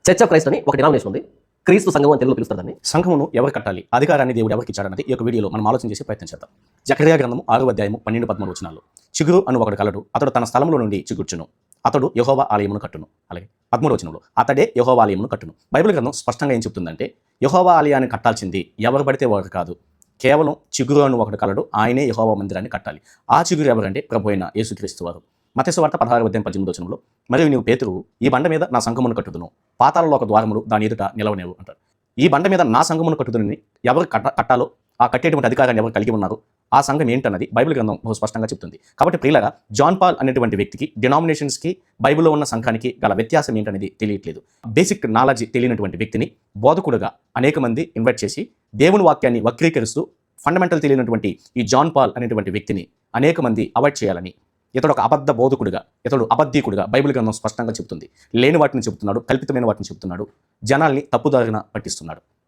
Church of Christ అని ఒక denomination ఉంది క్రీస్తు సంఘం అని తెలుగులో పిలుస్తారు దాన్ని. సంఘమును ఎవరు కట్టాలి? అధికారాన్ని దేవుడు ఎవరికి ఇచ్చాడన్నది ఈ యొక్క వీడియోలో మనం ఆలోచన చేసి ప్రయత్నం చేద్దాం. జకరియా గ్రంథము ఆరు అధ్యాయము పన్నెండు పదమూడు వచనాలు. చిగురు అని ఒకడు కలడు. అతడు తన స్థలంలో నుండి చిగుర్చును. అతడు యహోవా ఆలయమును కట్టును. అలాగే పదమూడు వచనంలో అతడే యహోవా ఆలయమును కట్టును. బైబిల్ గ్రంథం స్పష్టంగా ఏం చెప్తుందంటే యహోవా ఆలయాన్ని కట్టాల్సింది ఎవరు పడితే వారు కాదు. కేవలం చిగురు అని ఒకడు కలడు. ఆయనే యహోవా మందిరాన్ని కట్టాలి. ఆ చిగురు ఎవరంటే ప్రభు అయిన యేసుక్రీస్తు వారు. మతేశ్వార్త పదహారు అధ్యాయం పద్దెనిమిది వచనంలో మరియు నీవు పేతురు ఈ బండ మీద నా సంఘమును కట్టుదును పాతాలలో ఒక ద్వారములు దాని ఎదుట నిలవనేవు అంటారు ఈ బండ మీద నా సంఘమును కట్టుదునని ఎవరు కట్ట కట్టాలో ఆ కట్టేటువంటి అధికారాన్ని ఎవరు కలిగి ఉన్నారు ఆ సంఘం ఏంటన్నది బైబిల్ గ్రంథం బహు స్పష్టంగా చెప్తుంది. కాబట్టి ప్రియులగా జాన్ పాల్ అనేటువంటి వ్యక్తికి డినామినేషన్స్కి బైబిల్లో ఉన్న సంఘానికి గల వ్యత్యాసం ఏంటనేది తెలియట్లేదు. బేసిక్ నాలెడ్జ్ తెలియనటువంటి వ్యక్తిని బోధకుడుగా అనేక మంది ఇన్వైట్ చేసి దేవుని వాక్యాన్ని వక్రీకరిస్తూ ఫండమెంటల్ తెలియనటువంటి ఈ జాన్ పాల్ అనేటువంటి వ్యక్తిని అనేక మంది అవాయిడ్ చేయాలని ఇతడు ఒక అబద్ధ బోధకుడుగా ఇతడు అబద్ధీకుడుగా బైబిల్ గ్రంథం స్పష్టంగా చెబుతుంది. లేని వాటిని చెబుతున్నాడు కల్పితమైన వాటిని చెబుతున్నాడు. జనాల్ని తప్పుదారిన పట్టిస్తున్నాడు.